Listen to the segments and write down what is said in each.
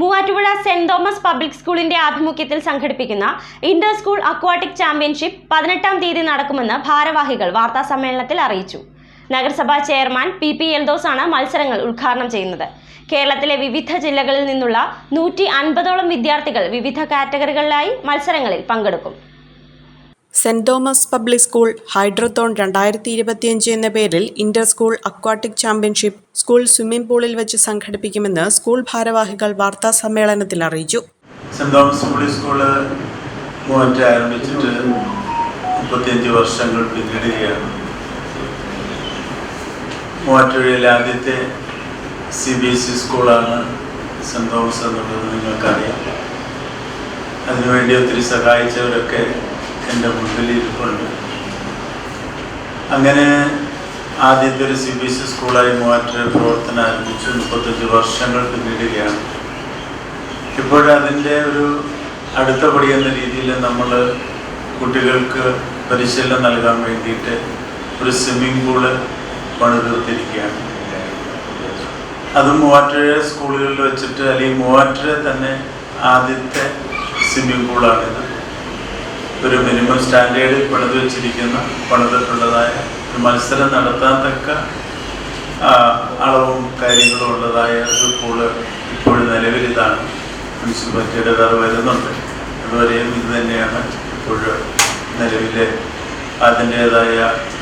Muvattupuzha saint Thomas public സ്കൂളിന്റെ ആഭിമുഖ്യത്തിൽ സംഘടിപ്പിക്കുന്ന ഇന്റർ സ്കൂൾ അക്വാട്ടിക് ചാമ്പ്യൻഷിപ്പ് പതിനെട്ടാം തീയതി നടക്കുമെന്ന് ഭാരവാഹികൾ വാർത്താ സമ്മേളനത്തിൽ അറിയിച്ചു. നഗരസഭാ ചെയർമാൻ പി പി എൽദോസ് ആണ് മത്സരങ്ങൾ ഉദ്ഘാടനം ചെയ്യുന്നത്. കേരളത്തിലെ വിവിധ ജില്ലകളിൽ നിന്നുള്ള നൂറ്റി അൻപതോളം വിദ്യാർത്ഥികൾ വിവിധ കാറ്റഗറികളിലായി മത്സരങ്ങളിൽ പങ്കെടുക്കും. സെന്റ് തോമസ് പബ്ലിക് സ്കൂൾ ഹൈഡ്രത്തോൺ രണ്ടായിരത്തി ഇരുപത്തിയഞ്ച് എന്ന പേരിൽ inter school aquatic championship school swimming പൂളിൽ വെച്ച് സംഘടിപ്പിക്കുമെന്ന് സ്കൂൾ ഭാരവാഹികൾ വാർത്താ സമ്മേളനത്തിൽ അറിയിച്ചു. സെന്റ് തോമസ് പബ്ലിക് മൂവറ്റ് ആരംഭിച്ചിട്ട് മുപ്പത്തിയഞ്ച് വർഷങ്ങൾ പിന്നിടുകയാണ്. ആദ്യത്തെ സി ബി എസ് ഇ സ്കൂളാണ് സെന്റ് തോമസ് എന്നുള്ളത് നിങ്ങൾക്കറിയാം. അതിനുവേണ്ടി ഒത്തിരി സഹായിച്ചവരൊക്കെ എന്റെ മുമ്പിൽ ഇരിപ്പുണ്ട് അങ്ങനെ ആദ്യത്തെ ഒരു സി ബി എസ് ഇ സ്കൂളായി മാറ്റ പ്രവർത്തനം ആരംഭിച്ചു. മുപ്പത്തഞ്ച് വർഷങ്ങൾ പിന്നിടുകയാണ് ഇപ്പോഴതിന്റെ ഒരു അടുത്ത പടി എന്ന രീതിയിൽ നമ്മൾ കുട്ടികൾക്ക് പരിശീലനം നൽകാൻ വേണ്ടിയിട്ട് ഒരു സ്വിമ്മിംഗ് പൂൾ പണിതീർത്തിരിക്കുകയാണ്. അത് മൂവാറ്റുപുഴ സ്കൂളുകളിൽ വെച്ചിട്ട് അല്ലെങ്കിൽ മൂവാറ്റുപുഴ തന്നെ ആദ്യത്തെ സ്വിമ്മിംഗ് പൂളാണിത്. ഒരു മിനിമം സ്റ്റാൻഡേർഡിൽ പണിത് വെച്ചിരിക്കുന്ന. പണിതിട്ടുള്ളതായ ഒരു മത്സരം നടത്താൻ തക്ക അളവും കാര്യങ്ങളും ഉള്ളതായ ഒരു പൂൾ ഇപ്പോഴും നിലവിൽ ഇതാണ്. മുനിസിപ്പാലിറ്റിയുടെ വേറെ വരുന്നുണ്ട്. അതുവരെയും ഇത് തന്നെയാണ് ഇപ്പോഴും നിലവിലെ അതിന്റേതായ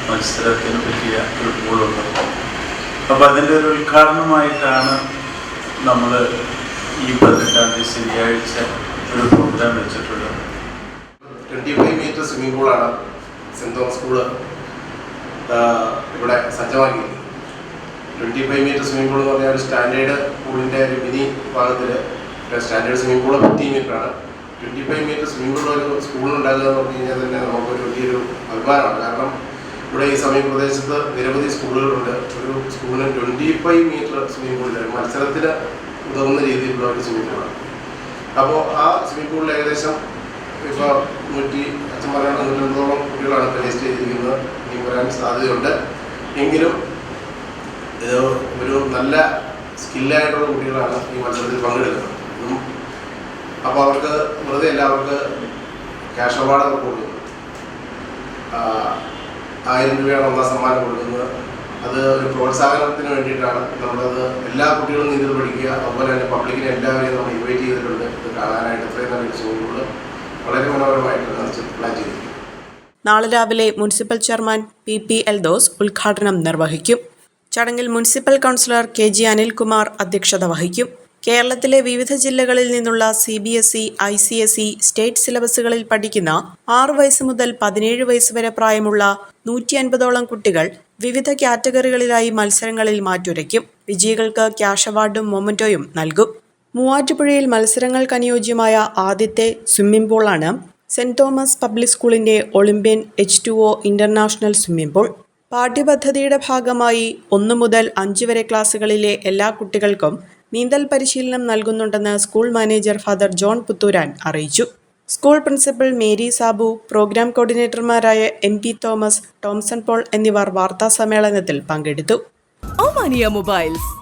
മത്സരത്തിന് പറ്റിയ ഒരു പൂളുണ്ട് അപ്പോൾ അതിന്റെ ഒരു ഉദ്ഘാടനമായിട്ടാണ് നമ്മൾ ഈ പതിനെട്ടാം തീയതി ശനിയാഴ്ച ഒരു പ്രോഗ്രാം വെച്ചിട്ടുള്ളത്. ട്വന്റി ഫൈവ് മീറ്റർ സ്വിമ്മിംഗ് പൂളാണ് സെന്റ് തോമസ് സ്കൂൾ ഇവിടെ സജ്ജമാക്കിയിരിക്കുന്നത് twenty five metre swimming pool എന്ന് പറഞ്ഞാൽ ഒരു സ്റ്റാൻഡേർഡ് പൂളിന്റെ ഒരു മിനി ഭാഗത്തിൽ standard swimming pool fifty metre ആണ്. Twenty five metre swimming pool ഒരു സ്കൂളിലുണ്ടാകുക എന്ന് പറഞ്ഞു കഴിഞ്ഞാൽ തന്നെ നമുക്കൊരു വലിയൊരു അഭിമാനമാണ്. കാരണം ഇവിടെ ഈ സമീപ പ്രദേശത്ത് നിരവധി സ്കൂളുകളുണ്ട്. ഒരു സ്കൂളിന് ട്വന്റി ഫൈവ് മീറ്റർ സ്വിമ്മിംഗ് പൂളിൽ മത്സരത്തിന് ഉതകുന്ന രീതിയിലുള്ള ഒരു സ്വിമ്മിംഗ് പൂളാണ് അപ്പോൾ ആ സ്വിമ്മിംഗ് പൂളിൽ ഏകദേശം ഇപ്പോൾ നൂറ്റി അച്ഛൻ പറയാൻ അഞ്ഞൂറ്റമ്പതോളം കുട്ടികളാണ് ഇപ്പോൾ രജിസ്റ്റർ ചെയ്തിരിക്കുന്നത്. ഇനി വരാൻ സാധ്യതയുണ്ട്. എങ്കിലും ഇത് ഒരു നല്ല സ്കില്ലായിട്ടുള്ള കുട്ടികളാണ് ഈ മത്സരത്തിൽ പങ്കെടുക്കുന്നത്. അപ്പോൾ അവർക്ക് വെറുതെ അല്ല അവർക്ക് ക്യാഷ് അവാർഡൊക്കെ കൊടുക്കുന്നു. ആ, ആയിരം രൂപയാണ് ഒന്നാം സമ്മാനം കൊടുക്കുന്നത്. അത് ഒരു പ്രോത്സാഹനത്തിന് വേണ്ടിയിട്ടാണ് നമ്മളത് എല്ലാ കുട്ടികളും നീന്തൽ പഠിക്കുക. അതുപോലെ തന്നെ പബ്ലിക്കിനെ എല്ലാവരെയും നമ്മൾ ഇൻവൈറ്റ് ചെയ്തിട്ടുണ്ട്. ഇത് കാണാനായിട്ട് ഇത്രയും നല്ലൊരു സ്കൂളുകൾ വളരെ മനോഹരമായിട്ടാണ് പ്ലാൻ നാളെ രാവിലെ municipal chairman P P Eldhose ഉദ്ഘാടനം നിർവഹിക്കും. ചടങ്ങിൽ municipal councillor K G Anilkumar അധ്യക്ഷത വഹിക്കും. കേരളത്തിലെ വിവിധ ജില്ലകളിൽ നിന്നുള്ള C B S E I C S E state സിലബസുകളിൽ പഠിക്കുന്ന ആറ് വയസ്സ് മുതൽ പതിനേഴ് വയസ്സ് വരെ പ്രായമുള്ള നൂറ്റി അൻപതോളം കുട്ടികൾ വിവിധ കാറ്റഗറികളിലായി മത്സരങ്ങളിൽ മാറ്റുരയ്ക്കും. വിജയികൾക്ക് ക്യാഷ് അവാർഡും മൊമന്റോയും നൽകും. മൂവാറ്റുപുഴയിൽ മത്സരങ്ങൾക്ക് അനുയോജ്യമായ ആദ്യത്തെ സ്വിമ്മിംഗ് പൂളാണ് സെന്റ് തോമസ് പബ്ലിക് സ്കൂളിന്റെ Olympian H two O international swimming pool. പാഠ്യപദ്ധതിയുടെ ഭാഗമായി ഒന്നു മുതൽ അഞ്ച് വരെ ക്ലാസ്സുകളിലെ എല്ലാ കുട്ടികൾക്കും നീന്തൽ പരിശീലനം നൽകുന്നുണ്ടെന്ന് school manager father John Puthuran അറിയിച്ചു. School principal Mary Sabu programme കോർഡിനേറ്റർമാരായ M P Thomas Tomson Paul എന്നിവർ വാർത്താ സമ്മേളനത്തിൽ പങ്കെടുത്തു mobiles.